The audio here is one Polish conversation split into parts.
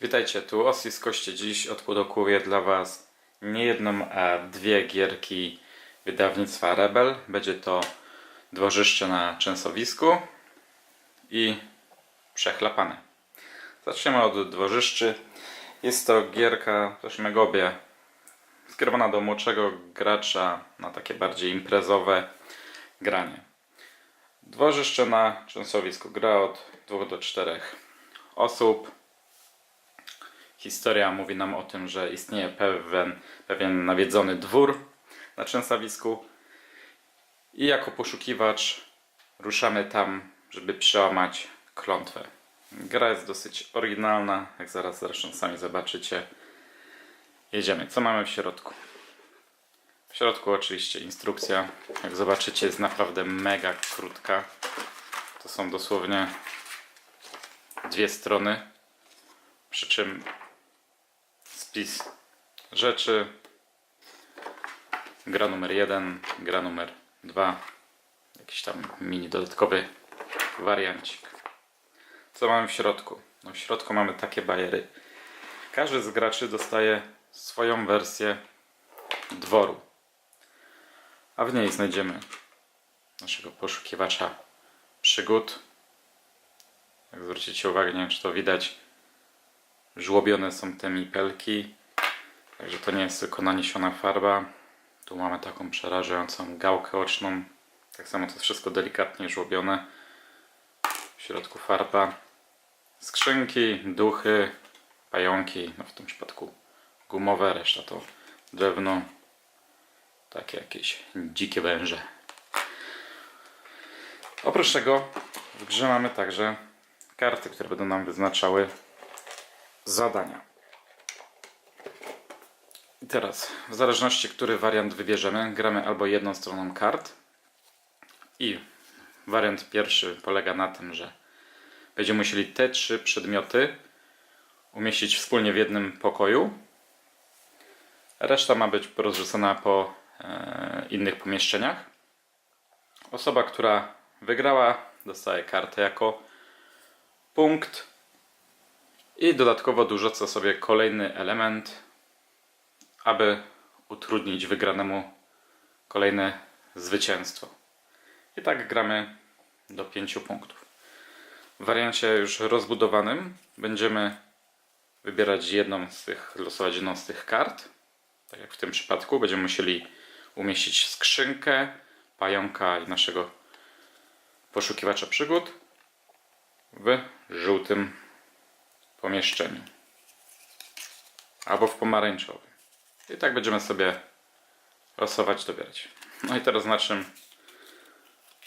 Witajcie, tu Osi z Kości. Dziś odprodukuję dla Was nie jedną, a dwie gierki wydawnictwa Rebel. Będzie to Dworzyszcze na Częsowisku i Przechlapane. Zaczniemy od Dworzyszczy. Jest to gierka też Megobie, skierowana do młodszego gracza na takie bardziej imprezowe granie. Dworzyszcze na Częsowisku. Gra od 2 do 4 osób. Historia mówi nam o tym, że istnieje pewien, pewien nawiedzony dwór na Częstowisku i jako poszukiwacz ruszamy tam, żeby przełamać klątwę. Gra jest dosyć oryginalna, jak zaraz zresztą sami zobaczycie. Jedziemy. Co mamy w środku? W środku oczywiście instrukcja. Jak zobaczycie jest naprawdę mega krótka. To są dosłownie dwie strony. Przy czym spis rzeczy, gra numer 1, gra numer 2, jakiś tam mini dodatkowy wariancik. Co mamy w środku? No w środku mamy takie bajery. Każdy z graczy dostaje swoją wersję dworu. A w niej znajdziemy naszego poszukiwacza przygód. Jak zwrócicie uwagę, nie wiem czy to widać, żłobione są te mipelki. Także to nie jest tylko naniesiona farba. Tu mamy taką przerażającą gałkę oczną. Tak samo to jest wszystko delikatnie żłobione. W środku farba. Skrzynki, duchy, pająki, no w tym przypadku gumowe, reszta to drewno. Takie jakieś dzikie węże. Oprócz tego w grze mamy także karty, które będą nam wyznaczały zadania. I teraz, w zależności, który wariant wybierzemy, gramy albo jedną stroną kart. I wariant pierwszy polega na tym, że będziemy musieli te trzy przedmioty umieścić wspólnie w jednym pokoju. Reszta ma być porozrzucona po e, innych pomieszczeniach. Osoba, która wygrała, dostaje kartę jako punkt i dodatkowo dorzuca sobie kolejny element, aby utrudnić wygranemu kolejne zwycięstwo. I tak gramy do 5 punktów. W wariancie już rozbudowanym będziemy wybierać jedną z tych, losować jedną z tych kart. Tak jak w tym przypadku będziemy musieli umieścić skrzynkę, pająka i naszego poszukiwacza przygód w żółtym pomieszczeniu. Albo w pomarańczowym. I tak będziemy sobie losować, dobierać. No i teraz na czym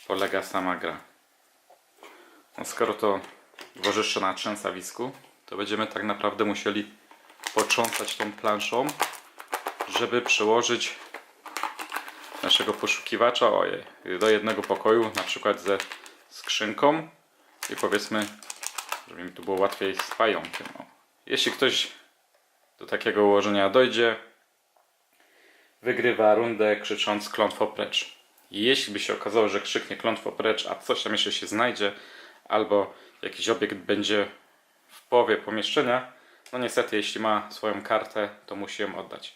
polega sama gra. No skoro to dworzyszcze na trzęsawisku, to będziemy tak naprawdę musieli począsać tą planszą, żeby przełożyć naszego poszukiwacza ojej, do jednego pokoju, na przykład ze skrzynką i powiedzmy, żeby mi tu było łatwiej z pająkiem. O. Jeśli ktoś do takiego ułożenia dojdzie, wygrywa rundę krzycząc klątwo precz. Jeśli by się okazało, że krzyknie klątwo precz, a coś tam jeszcze się znajdzie, albo jakiś obiekt będzie w połowie pomieszczenia, no niestety, jeśli ma swoją kartę, to musi ją oddać.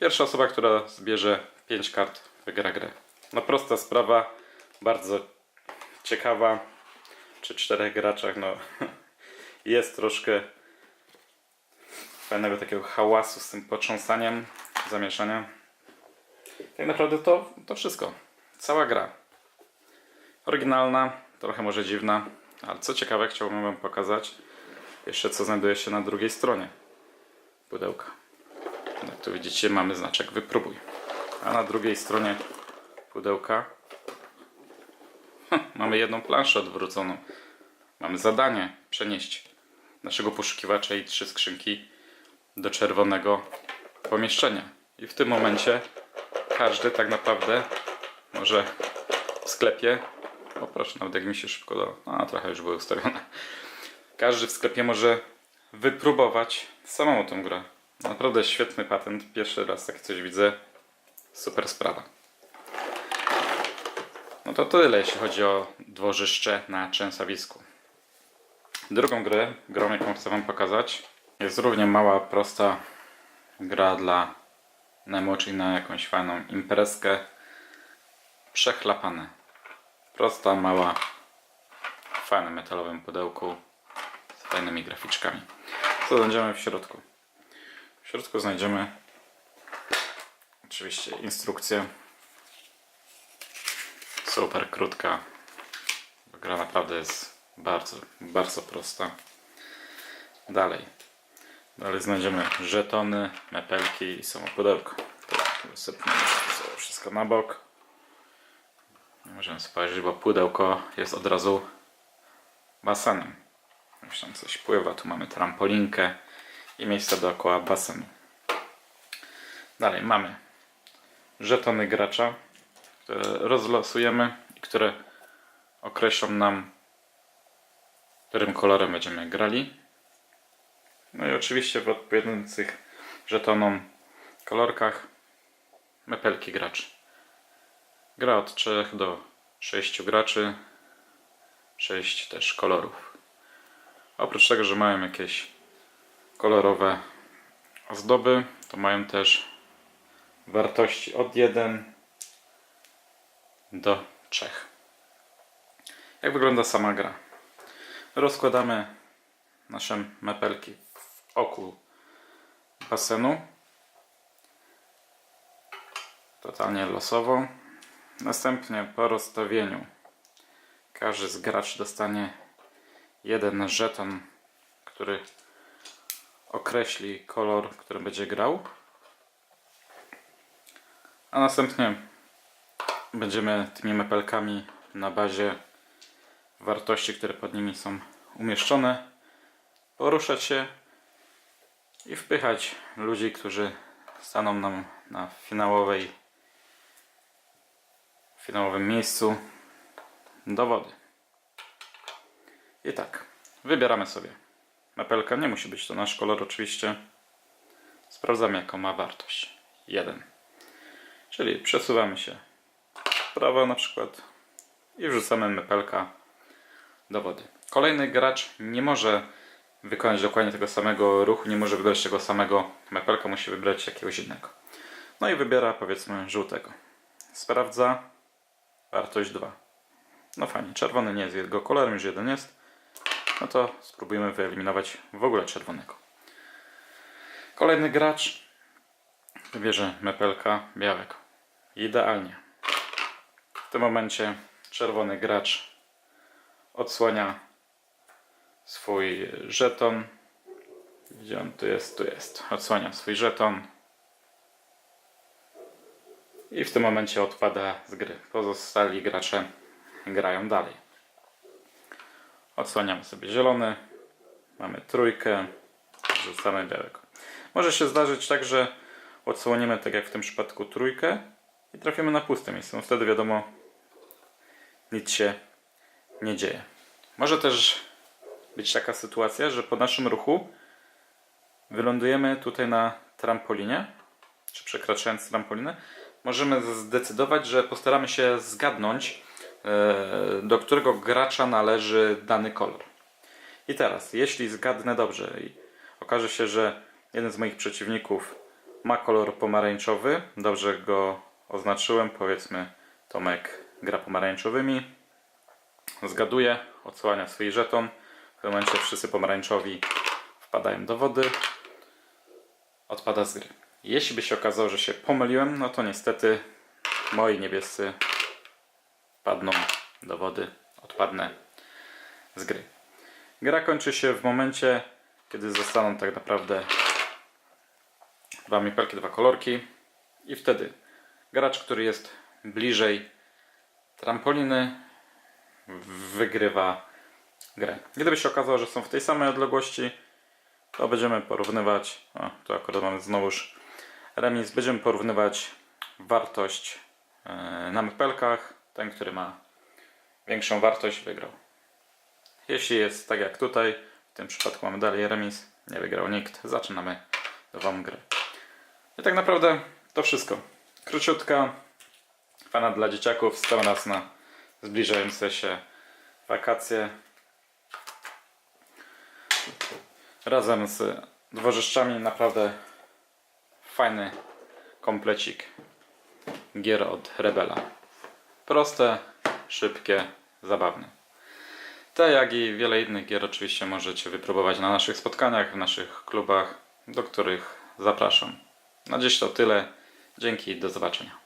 Pierwsza osoba, która zbierze 5 kart, wygra grę. No prosta sprawa, bardzo ciekawa. Przy czterech graczach, no jest troszkę fajnego takiego hałasu z tym potrząsaniem, zamieszania. Tak naprawdę to, to wszystko. Cała gra. Oryginalna, trochę może dziwna, ale co ciekawe, chciałbym Wam pokazać jeszcze co znajduje się na drugiej stronie pudełka. Jak tu widzicie, mamy znaczek wypróbuj. A na drugiej stronie pudełka mamy jedną planszę odwróconą. Mamy zadanie przenieść naszego poszukiwacza i trzy skrzynki do czerwonego pomieszczenia. I w tym momencie każdy tak naprawdę może w sklepie. O proszę, nawet jak mi się szybko do. A trochę już były ustawione. Każdy w sklepie może wypróbować samą tę grę. Naprawdę świetny patent. Pierwszy raz takie coś widzę. Super sprawa. No to tyle, jeśli chodzi o dworzyszcze na Częstowisku. Drugą grę, grą jaką chcę Wam pokazać, Jest równie mała, prosta gra dla czyli na jakąś fajną imprezkę. Przechlapane. Prosta, mała, w fajnym metalowym pudełku z fajnymi graficzkami. Co znajdziemy w środku? W środku znajdziemy oczywiście instrukcję. Super krótka. Gra naprawdę jest bardzo, bardzo prosta. Dalej. Dalej znajdziemy żetony, mepelki i samo pudełko. Wysypnę sobie wszystko na bok. Możemy spojrzeć, bo pudełko jest od razu basenem. Już tam coś pływa. Tu mamy trampolinkę i miejsce dookoła basenu. Dalej mamy żetony gracza, które rozlosujemy i które określą nam, którym kolorem będziemy grali. No i oczywiście w odpowiadających żetonom kolorkach mepelki graczy. Gra od 3 do 6 graczy, 6 też kolorów. Oprócz tego, że mają jakieś kolorowe ozdoby, to mają też wartości od 1 do 3. Jak wygląda sama gra? Rozkładamy nasze mepelki w oku basenu. Totalnie losowo. Następnie po rozstawieniu każdy z graczy dostanie jeden żeton, który określi kolor, który będzie grał. A następnie będziemy tymi mepelkami na bazie wartości, które pod nimi są umieszczone, poruszać się i wpychać ludzi, którzy staną nam na finałowej finałowym miejscu do wody. I tak, wybieramy sobie mapelkę. Nie musi być to nasz kolor oczywiście. Sprawdzamy jaką ma wartość. 1. Czyli przesuwamy się w prawo na przykład i wrzucamy mepelka do wody. Kolejny gracz nie może wykonać dokładnie tego samego ruchu, nie może wybrać tego samego mepelka, musi wybrać jakiegoś innego. No i wybiera powiedzmy żółtego. Sprawdza wartość 2. No fajnie, czerwony nie jest jego kolorem, już jeden jest. No to spróbujemy wyeliminować w ogóle czerwonego. Kolejny gracz wybierze mepelka białego. Idealnie. W tym momencie czerwony gracz odsłania swój żeton. Gdzie on tu jest? Tu jest. Odsłania swój żeton. I w tym momencie odpada z gry. Pozostali gracze grają dalej. Odsłaniamy sobie zielony. Mamy trójkę. Rzucamy białego. Może się zdarzyć tak, że odsłonimy, tak jak w tym przypadku, trójkę i trafimy na puste miejsce. No wtedy wiadomo, nic się nie dzieje. Może też być taka sytuacja, że po naszym ruchu wylądujemy tutaj na trampolinie, czy przekraczając trampolinę, możemy zdecydować, że postaramy się zgadnąć, e, do którego gracza należy dany kolor. I teraz, jeśli zgadnę dobrze i okaże się, że jeden z moich przeciwników ma kolor pomarańczowy, dobrze go oznaczyłem, powiedzmy Tomek gra pomarańczowymi, zgaduje, odsłania swój żeton, w tym momencie wszyscy pomarańczowi wpadają do wody, odpada z gry. Jeśli by się okazało, że się pomyliłem, no to niestety moi niebiescy padną do wody, odpadnę z gry. Gra kończy się w momencie, kiedy zostaną tak naprawdę dwa mipelki, dwa kolorki i wtedy gracz, który jest bliżej trampoliny wygrywa grę. Gdyby się okazało, że są w tej samej odległości, to będziemy porównywać, o, tu akurat mamy znowuż remis, będziemy porównywać wartość e, na mepelkach. Ten, który ma większą wartość, wygrał. Jeśli jest tak jak tutaj, w tym przypadku mamy dalej remis, nie wygrał nikt, zaczynamy nową grę. I tak naprawdę to wszystko. Króciutka, fana dla dzieciaków, stał nas na zbliżające się wakacje. Razem z dworzeszczami naprawdę fajny komplecik gier od Rebela. Proste, szybkie, zabawne. Te jak i wiele innych gier oczywiście możecie wypróbować na naszych spotkaniach, w naszych klubach, do których zapraszam. Na dziś to tyle. Dzięki, do zobaczenia.